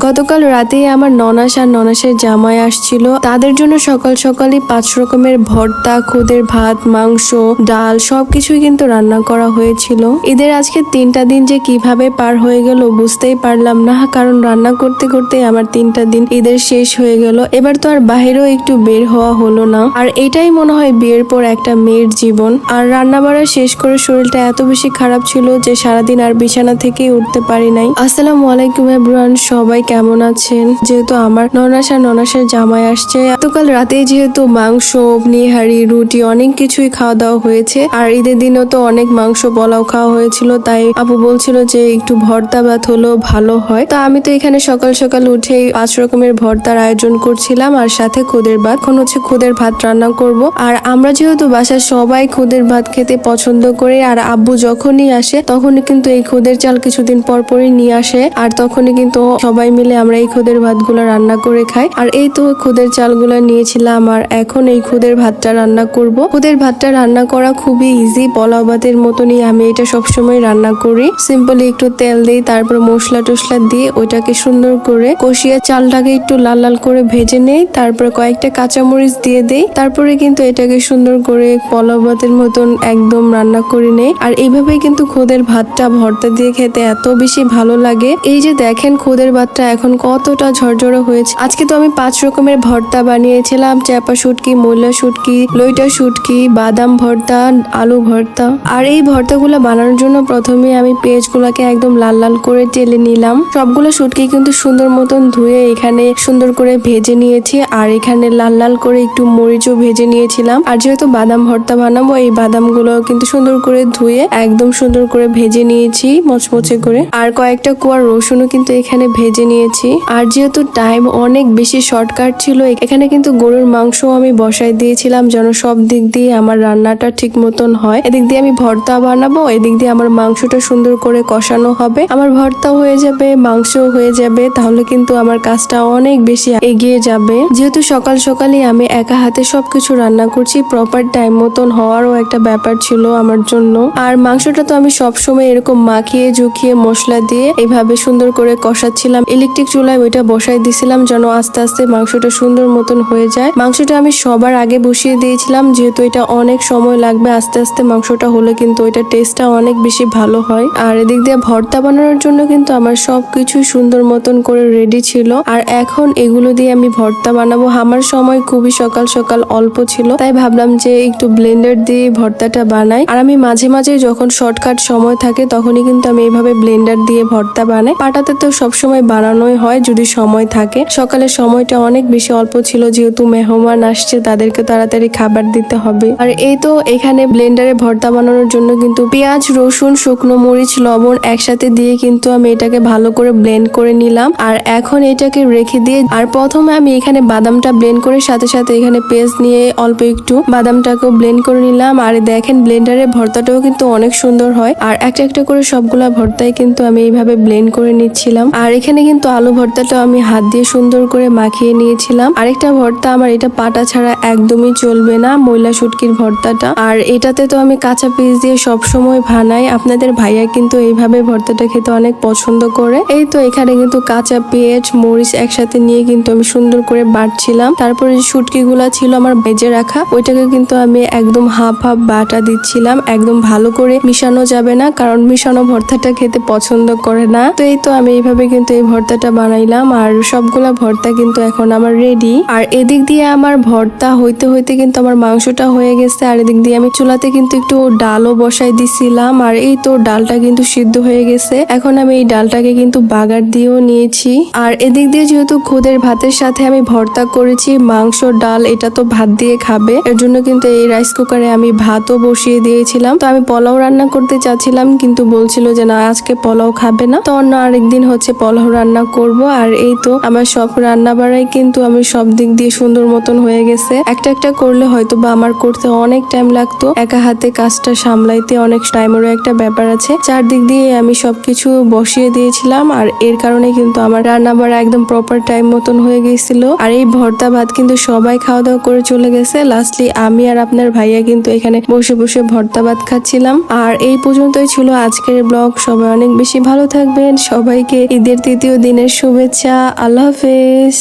গতকাল রাতেই আমার ননাস আর ননাসের জামাই আসছিল। তাদের জন্য সকাল সকালই পাঁচ রকমের ভর্তা, খুদের ভাত, মাংস, ডাল সবকিছুই কিন্তু রান্না করা হয়েছিল। ঈদের আজকে তিনটা দিন যে কীভাবে পার হয়ে গেল বুঝতেই পারলাম না, কারণ রান্না করতে করতে আমার তিনটা দিন ঈদের শেষ হয়ে গেল। এবার তো আর বাহিরেও একটু বের হওয়া হলো না। আর এটাই মনে হয় বিয়ের পর একটা মেয়ের জীবন। আর রান্না বাড়া শেষ করে শরীরটা এত বেশি খারাপ ছিল যে সারাদিন আর বিছানা থেকেই উঠতে পারি নাই। আসসালামু আলাইকুম এভরিওয়ান, সবাই কেমন আছেন? যেহেতু আমার ননাস ননাসের জামাই আসছে, গতকাল রাতে যেহেতু মাংস নিহারি রুটি অনেক কিছুই খাওয়া দাওয়া হয়েছে, আর ঈদের দিনও তো অনেক মাংস পোলাও খাওয়া হয়েছিল, তাই আপু বলছিল যে একটু ভর্তা ভাত হলো ভালো হয়। তো আমি তো এখানে সকাল সকাল উঠেই পাঁচ রকমের ভর্তার আয়োজন করছিলাম, আর সাথে খুদের ভাত। এখন হচ্ছে খুদের ভাত রান্না করব। আর আমরা যেহেতু বাসায় সবাই খুদের ভাত খেতে পছন্দ করে, আর আব্বু যখনই আসে, তখনই কিন্তু এই খুদের চাল কিছুদিন পর পরই নিয়ে আসে, আর তখনই কিন্তু সবাই মিলে আমরা এই খুদের ভাতগুলো রান্না করে খাই। আর এই তো খুদের চালগুলো নিয়েছিলাম আর এখন এই খুদের ভাতটা রান্না করব। খুদের ভাতটা রান্না করা খুবই ইজি পোলাও ভাতের মতনই আমি এটা সবসময় রান্না করি। সিম্পলি একটু তেল দিই, তারপর মশলা টসলা দিয়ে ওইটাকে সুন্দর করে কষিয়ে চালটাকে একটু লাল লাল করে ভেজে নেই, তারপর কয়েকটা কাঁচামরিচ দিয়ে দেই। তারপরে কিন্তু এটাকে সুন্দর করে পোলাও ভাতের মতন একদম রান্না করে নেই। আর এইভাবেই কিন্তু খুদের ভাতটা ভর্তা দিয়ে খেতে এত বেশি ভালো লাগে। এই যে দেখেন খুদের ভাতটা এখন কতটা ঝরঝরে হয়েছে। আজকে তো আমি পাঁচ রকমের ভর্তা বানিয়েছিলাম চাপা শুটকি, মূলা শুটকি, লইটা শুটকি, বাদাম ভর্তা, আলু ভর্তা। আর এই ভর্তাগুলো বানানোর জন্য প্রথমে আমি পেঁয়াজগুলোকে একদম লাল লাল করে টেলে নিলাম। সবগুলো শুটকি কিন্তু সুন্দর মতন ধুয়ে এখানে সুন্দর করে ভেজে নিয়েছি, আর এখানে লাল লাল করে একটু মরিচও ভেজে নিয়েছিলাম। আর যেহেতু বাদাম ভর্তা বানাবো, এই বাদামগুলো কিন্তু সুন্দর করে ধুয়ে একদম সুন্দর করে ভেজে নিয়েছি, মচমচে করে। আর কয়েকটা কুয়ার রসুনও কিন্তু এখানে ভেজে নিয়েছি। আর যেহেতু টাইম অনেক বেশি শর্টকাট ছিল এখানে কিন্তু গরুর মাংস আমি বসাই দিয়েছিলাম যেন সব দিক দিয়ে আমার রান্নাটা ঠিক মতন হয়। এদিক দিয়ে আমি ভর্তা বানাবো, এদিক দিয়ে আমার মাংসটা সুন্দর করে কষানো হবে। আমার ভর্তা হয়ে যাবে মাংস হয়ে যাবে, তাহলে কিন্তু আমার কাজটা অনেক বেশি এগিয়ে যাবে। যেহেতু সকাল সকালে আমি একা হাতে সবকিছু রান্না করছি প্রপার টাইম মতন হওয়ারও একটা ব্যাপার ছিল আমার জন্য। আর মাংসটা তো আমি সবসময় এরকম মাখিয়ে ঝুঁকিয়ে মশলা দিয়ে এভাবে সুন্দর করে কষাচ্ছিলাম। ইলেকট্রিক চুলায় ওইটা বসাই দিয়েছিলাম যেন আস্তে আস্তে মাংসটা সুন্দর মতন হয়ে যায়। মাংসটা আমি সবার আগে বসিয়ে দিয়েছিলাম, যেহেতু এটা অনেক সময় লাগবে আস্তে আস্তে মাংসটা হলে কিন্তু ওইটা টেস্টটা অনেক বেশি ভালো হয়। আর এদিক দিয়ে ভর্তা বানানোর জন্য কিন্তু আমার সবকিছু সুন্দর মতন করে রেডি ছিল। আর এখন এগুলো দিয়ে আমি ভর্তা বানাবো। আমার সময় খুবই সকাল সকাল অল্প ছিল, তাই ভাবলাম যে একটু ব্লেন্ডার দিয়ে ভর্তাটা বানাই। আর আমি মাঝে মাঝে যখন শর্টকাট সময় থাকে, তখনই কিন্তু আমি এইভাবে ব্লেন্ডার দিয়ে ভর্তা বানাই। পাটাতে তো সবসময় বানানোই হয় যদি সময় থাকে। সকালের সময়টা অনেক বেশি অল্প ছিল, যেহেতু মেহমান আসছে, তাদেরকে তাড়াতাড়ি খাবার দিতে হবে। আর এই তো এখানে ব্লেন্ডারে ভর্তা বানানোর জন্য কিন্তু পেঁয়াজ, রসুন, শুকনো মরিচ, লবণ একসাথে দিয়ে কিন্তু আমি এটাকে ভালো করে ব্লেন্ড করে নিলাম। আর এখন এটাকে রেখে দিয়ে, আর প্রথমে আমি এখানে বাদামটা ব্লেন্ড করে সাথে সাথে এখানে পেস্ট নিয়ে অল্প একটু বাদামটাকেও ব্লেন্ড করে নিলাম। আর দেখেন ব্লেন্ডারে ভর্তাটাও কিন্তু অনেক সুন্দর হয়। আর একটা একটা করে সবগুলা ভর্তাই কিন্তু আমি এইভাবে ব্লেন্ড করে নিচ্ছিলাম। আর এখানে কিন্তু আলু ভর্তাটাও আমি হাত দিয়ে সুন্দর করে মাখিয়ে নিয়েছিলাম। আরেকটা ভর্তা আমার এটা পাটা ছাড়া একদমই চলবে না, ময়লা শুটকির ভর্তাটা। আর এটাতে তো আমি কাঁচা পিস দিয়ে সব সময় বানাই আপনাদের ভাইয়া কিন্তু এইভাবে ভর্তাটা খেতে অনেক পছন্দ করে। এই তো এখানে কিন্তু কাঁচা পেঁয়াজ, মরিচ একসাথে নিয়ে কিন্তু আমি সুন্দর করে বাটছিলাম। তারপরে যে শুটকি ছিল আমার বেজে রাখা, ওইটাকে কিন্তু আমি একদম হাফ হাফ বাটা দিচ্ছিলাম। একদম ভালো করে মিশানো যাবে না, কারণ মিশানো ভর্তাটা খেতে পছন্দ করে না। তো এই তো আমি এইভাবে কিন্তু এই ভর্তাটা বানাইলাম আর সবগুলা ভর্তা কিন্তু এখন আমার রেডি আর এদিক দিয়ে আমার ভর্তা হইতে হইতে কিন্তু আমার মাংসটা হয়ে গেছে, আর এদিক দিয়ে আমি চুলাতে কিন্তু একটু ডালও বসাই দিছিলাম, আর এই তো ডালটা কিন্তু সিদ্ধ হয়ে গেছে। এখন আমি এই ডালটাকে কিন্তু বাগার দিয়েও নিয়েছি। আর এদিক দিয়ে যেহেতু খুদের ভাতের সাথে আমি ভর্তা করেছি, মাংস, ডাল, এটা তো ভাত দিয়ে খাবে। এর জন্য কিন্তু এই রাইস কুকারে আমি ভাতও বসিয়ে দিয়েছিলাম। তো আমি পোলাও রান্না করতে চাচ্ছিলাম, কিন্তু বলছিল যে না, আজকে পোলাও খাবে না। তো অন্য আরেকদিন হচ্ছে পোলাও রান্না করব, আর এই তো আমার সব রান্না বাড়াই কিন্তু আমি সব দিক দিয়ে সুন্দর মতন হয়ে গেছে। একটা একটা করলে হয়তো বা আমার করতে অনেক টাইম লাগতো। একা হাতে কাজটা সামলাইতে অনেক টাইমেরও একটা ব্যাপার আছে। চারদিক দিয়ে আমি সবকিছু বসিয়ে দিয়েছিলাম, আর এর কারণে কিন্তু আমার রান্না বাড়া একদম প্রপার টাইম মতন হয়ে গেছিল। আর এই ভর্তা ভাত কিন্তু সবাই খাওয়া দাওয়া করে চলে গেছে। লাস্টলি আমি আর আপনার ভাইয়া কিন্তু এখানে বসে বসে ভর্তা ভাত খাচ্ছিলাম। আর এই পর্যন্তই ছিল আজকের ব্লগ। সবাই অনেক বেশি ভালো থাকবেন। সবাইকে ঈদের তৃতীয় দিনের শুভেচ্ছা আল্লাহ হাফেজ।